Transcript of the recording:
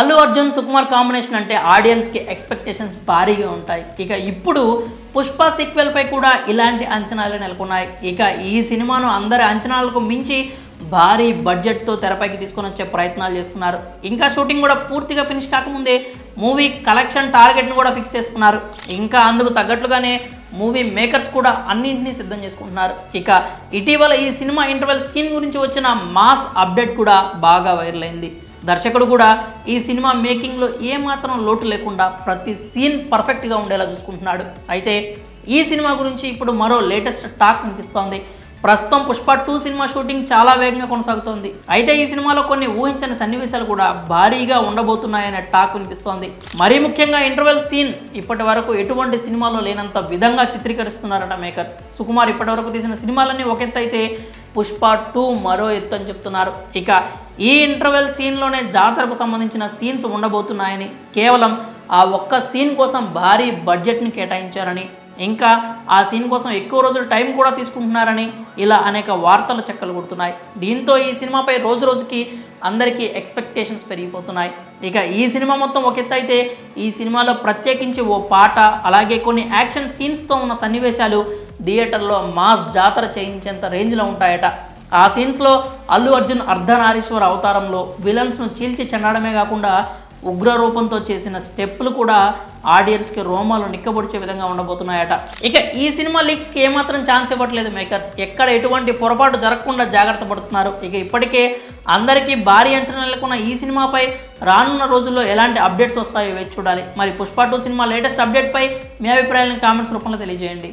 Allu Arjun Sukumar combination అంటే ఆడియన్స్కి expectations భారీగా ఉంటాయి. ఇక ఇప్పుడు పుష్ప సీక్వెల్పై కూడా ఇలాంటి అంచనాలు నెలకొన్నాయి. ఇక ఈ సినిమాను అందరి అంచనాలకు మించి భారీ బడ్జెట్తో తెరపైకి తీసుకొని వచ్చే ప్రయత్నాలు చేస్తున్నారు. ఇంకా షూటింగ్ కూడా పూర్తిగా ఫినిష్ కాకముందే మూవీ కలెక్షన్ టార్గెట్ను కూడా ఫిక్స్ చేసుకున్నారు. ఇంకా అందుకు తగ్గట్లుగానే మూవీ మేకర్స్ కూడా అన్నింటినీ సిద్ధం చేసుకుంటున్నారు. ఇక ఇటీవల ఈ సినిమా ఇంటర్వెల్ స్కీన్ గురించి వచ్చిన మాస్ అప్డేట్ కూడా బాగా వైరల్ అయింది. దర్శకుడు కూడా ఈ సినిమా మేకింగ్లో ఏమాత్రం లోటు లేకుండా ప్రతి సీన్ పర్ఫెక్ట్గా ఉండేలా చూసుకుంటున్నాడు. అయితే ఈ సినిమా గురించి ఇప్పుడు మరో లేటెస్ట్ టాక్ వినిపిస్తోంది. ప్రస్తుతం పుష్ప టూ సినిమా షూటింగ్ చాలా వేగంగా కొనసాగుతోంది. అయితే ఈ సినిమాలో కొన్ని ఊహించని సన్నివేశాలు కూడా భారీగా ఉండబోతున్నాయనే టాక్ వినిపిస్తోంది. మరీ ముఖ్యంగా ఇంటర్వెల్ సీన్ ఇప్పటి వరకు ఎటువంటి సినిమాలో లేనంత విధంగా చిత్రీకరిస్తున్నారట మేకర్స్. సుకుమార్ ఇప్పటి వరకు తీసిన సినిమాలన్నీ ఒక అయితే పుష్ప టూ మరో ఎత్తు అని చెప్తున్నారు. ఇక ఈ ఇంటర్వెల్ సీన్లోనే జాతరకు సంబంధించిన సీన్స్ ఉండబోతున్నాయని కేవలం ఆ ఒక్క సీన్ కోసం భారీ బడ్జెట్ని కేటాయించారని ఇంకా ఆ సీన్ కోసం ఎక్కువ రోజులు టైం కూడా తీసుకుంటున్నారని ఇలా అనేక వార్తలు చెక్కలు కొడుతున్నాయి. దీంతో ఈ సినిమాపై రోజు రోజుకి అందరికీ ఎక్స్పెక్టేషన్స్ పెరిగిపోతున్నాయి. ఇక ఈ సినిమా మొత్తం ఒక ఎత్తు అయితే ఈ సినిమాలో ప్రత్యేకించి ఓ పాట అలాగే కొన్ని యాక్షన్ సీన్స్తో ఉన్న సన్నివేశాలు థియేటర్లో మాస్ జాతర చేయించేంత రేంజ్లో ఉంటాయట. ఆ సీన్స్లో అల్లు అర్జున్ అర్ధనారీశ్వర అవతారంలో విలన్స్ను చీల్చి చెండడమే కాకుండా ఉగ్ర రూపంతో చేసిన స్టెప్పులు కూడా ఆడియన్స్కి రోమాలు నిక్కబొడిచే విధంగా ఉండబోతున్నాయట. ఇక ఈ సినిమా లీక్స్కి ఏమాత్రం ఛాన్స్ ఇవ్వట్లేదు మేకర్స్. ఎక్కడ ఎటువంటి పొరపాటు జరగకుండా జాగ్రత్త పడుతున్నారు. ఇక ఇప్పటికే అందరికీ భారీ అంచనా నెలకొన్న ఈ సినిమాపై రానున్న రోజుల్లో ఎలాంటి అప్డేట్స్ వస్తాయో వేచి చూడాలి. మరి పుష్ప టూ సినిమా లేటెస్ట్ అప్డేట్పై మీ అభిప్రాయాలను కామెంట్స్ రూపంలో తెలియజేయండి.